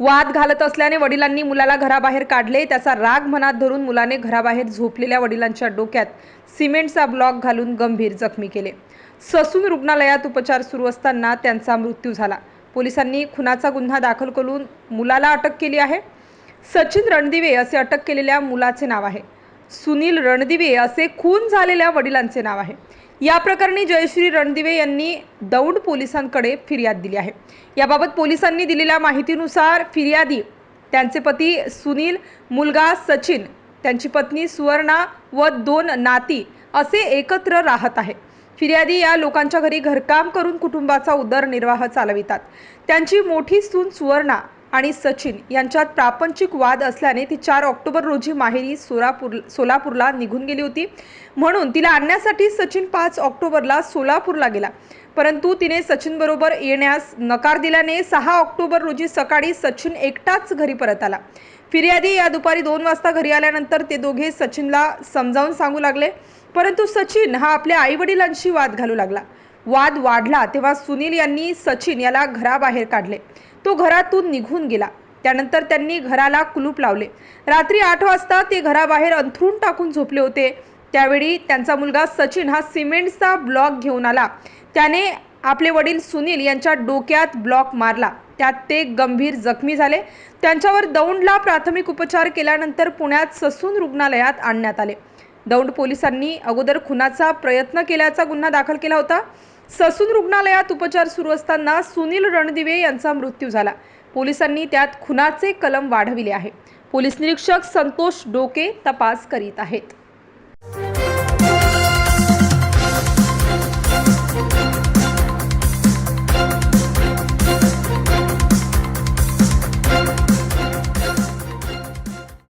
वाद घालत असल्याने वडिलांनी मुलाला घराबाहेर काढले. त्याचा राग मनात धरून मुलाने घराबाहेर झोपलेल्या वडिलांच्या डोक्यात सिमेंटचा ब्लॉक घालून गंभीर जखमी केले. ससून रुग्णालयात उपचार सुरू असताना त्यांचा मृत्यू झाला. पोलिसांनी खुनाचा गुन्हा दाखल करून मुलाला अटक केली आहे. सचिन रणदिवे असे अटक केलेल्या मुलाचे नाव आहे. सुनील रणदिवे असे खून झालेल्या वडिलांचे नाव आहे. या प्रकरणी जयश्री रणदिवे यांनी दौंड पोलिसांकडे फिर्याद दिली आहे. याबाबत पोलिसांनी दिलेल्या माहितीनुसार फिर्यादी त्यांचे पती सुनील मुलगा सचिन त्यांची पत्नी सुवर्णा व दोन नाती असे एकत्र राहत आहे. फिर्यादी या लोकांच्या घरी घरकाम करून कुटुंबाचा उदरनिर्वाह चालवितात. त्यांची मोठी सून सुवर्णा आणि सचिन यांच्यात प्रापंचिक वाद असल्याने ती चार ऑक्टोबर रोजी माहेरी सोलापूर सोलापूरला निघून गेली होती. म्हणून तिला आणण्यासाठी सचिन पाच ऑक्टोबरला सोलापूरला गेला. परंतु तिने सचिनबरोबर येण्यास नकार दिल्याने सहा ऑक्टोबर रोजी सकाळी सचिन एकटाच घरी परत आला. फिर्यादी या दुपारी दोन वाजता घरी आल्यानंतर ते दोघे सचिनला समजावून सांगू लागले. परंतु सचिन हा आपल्या आईवडिलांशी वाद घालू लागला. वाद वाढला तेव्हा सुनील यांनी सचिन याला घराबाहेर काढले. तो घरातून निघून गेला. त्यानंतर त्यांनी घराला कुलूप लावले. रात्री आठ वाजता ते घराबाहेर अंथरून टाकून झोपले होते. त्यावेळी त्यांचा मुलगा सचिन हा सिमेंटचा ब्लॉक घेऊन आला. त्याने आपले वडील सुनील यांच्या डोक्यात ब्लॉक मारला. त्यात ते गंभीर जखमी झाले. त्यांच्यावर दौंडला प्राथमिक उपचार केल्यानंतर पुण्यात ससून रुग्णालयात आणण्यात आले. दौंड पोलिसांनी अगोदर खुनाचा प्रयत्न केल्याचा गुन्हा दाखल केला होता. ससून रुग्णालयात उपचार सुरू असताना सुनील रणदिवे यांचा मृत्यू झाला. पोलिसांनी त्यात खुनाचे कलम वाढविले आहे. पोलीस निरीक्षक संतोष डोके तपास करीत आहेत.